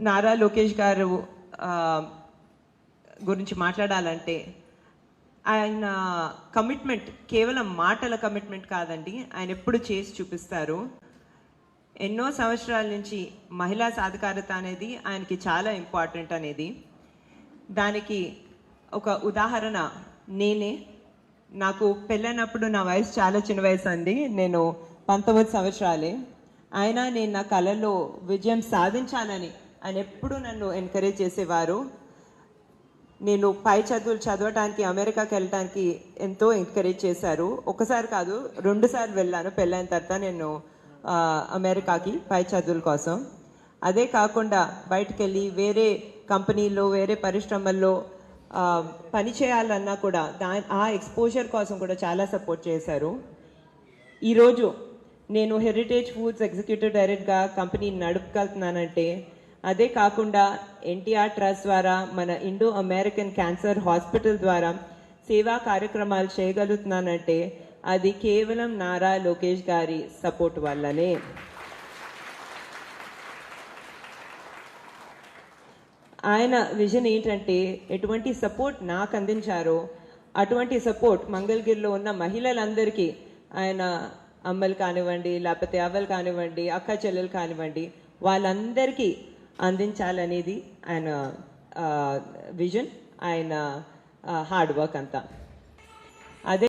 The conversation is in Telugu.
నారా లోకేష్ గారు గురించి మాట్లాడాలంటే ఆయన కమిట్మెంట్ కేవలం మాటల కమిట్మెంట్ కాదండి. ఆయన ఎప్పుడు చేసి చూపిస్తారు. ఎన్నో సంవత్సరాల నుంచి మహిళా సాధికారత అనేది ఆయనకి చాలా ఇంపార్టెంట్ అనేది. దానికి ఒక ఉదాహరణ నేనే. నాకు పెళ్ళైనప్పుడు నా వయసు చాలా చిన్న వయసు అండి. నేను పంతొమ్మిది సంవత్సరాలే. అయినా నేను నా కళలో విజయం సాధించాలని ఆయన ఎప్పుడూ నన్ను ఎంకరేజ్ చేసేవారు నేను పై చదువులు చదవటానికి అమెరికాకి వెళ్ళటానికి ఎంతో ఎంకరేజ్ చేశారు. ఒకసారి కాదు రెండుసార్లు వెళ్ళాను పెళ్ళైన తర్వాత నేను అమెరికాకి పై చదువుల కోసం. అదే కాకుండా బయటకు వెళ్ళి వేరే కంపెనీలో వేరే పరిశ్రమల్లో పని చేయాలన్నా కూడా దా ఆ ఎక్స్పోజర్ కోసం కూడా చాలా సపోర్ట్ చేశారు. ఈరోజు నేను హెరిటేజ్ ఫుడ్స్ ఎగ్జిక్యూటివ్ డైరెక్ట్గా కంపెనీ నడుపుకెళ్తున్నానంటే అదే కాకుండా ఎన్టీఆర్ ట్రస్ట్ ద్వారా మన ఇండో అమెరికన్ క్యాన్సర్ హాస్పిటల్ ద్వారా సేవా కార్యక్రమాలు చేయగలుగుతున్నానంటే అది కేవలం నారా లోకేష్ గారి సపోర్ట్ వల్లనే. ఆయన విజన్ ఏంటంటే ఎటువంటి సపోర్ట్ నాకు అందించారో అటువంటి సపోర్ట్ మంగళగిరిలో ఉన్న మహిళలందరికీ ఆయన అమ్మలు కానివ్వండి లేకపోతే అవ్వలు కానివ్వండి అక్క చెల్లెలు కానివ్వండి వాళ్ళందరికీ అందించాలనేది ఆయన విజన్ ఆయన హార్డ్ వర్క్ అంతా. అదే